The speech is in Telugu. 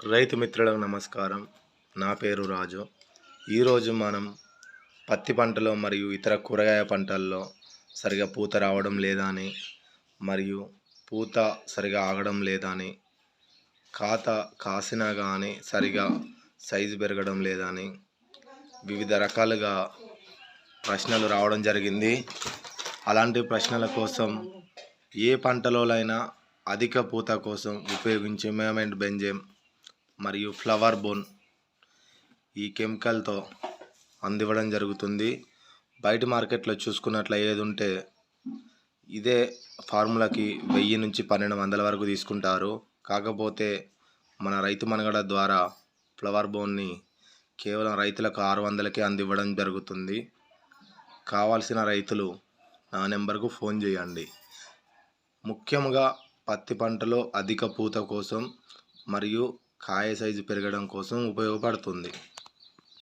రైతు మిత్రులకు నమస్కారం. నా పేరు రాజు. ఈరోజు మనం పత్తి పంటలో మరియు ఇతర కూరగాయ పంటల్లో సరిగా పూత రావడం లేదా అని మరియు పూత సరిగా ఆగడం లేదా అని ఖాత కాసినా కానీ సరిగా సైజు పెరగడం లేదా అని వివిధ రకాలుగా ప్రశ్నలు రావడం జరిగింది. అలాంటి ప్రశ్నల కోసం ఏ పంటలోనైనా అధిక పూత కోసం ఉపయోగించే మేమెంట్ బెంజేమ్ మరియు ఫ్లవర్ బోన్ ఈ కెమికల్తో అందివ్వడం జరుగుతుంది. బయట మార్కెట్లో చూసుకున్నట్లు ఏది ఉంటే ఇదే ఫార్ములాకి వెయ్యి నుంచి పన్నెండు వందల వరకు తీసుకుంటారు. కాకపోతే మన రైతు మనగడ ద్వారా ఫ్లవర్ బోన్ని కేవలం రైతులకు ఆరు వందలకే అందివ్వడం జరుగుతుంది. కావాల్సిన రైతులు నా నెంబర్కు ఫోన్ చేయండి. ముఖ్యంగా పత్తి పంటలో అధిక పూత కోసం మరియు కాయ సైజు పెరగడం కోసం ఉపయోగపడుతుంది.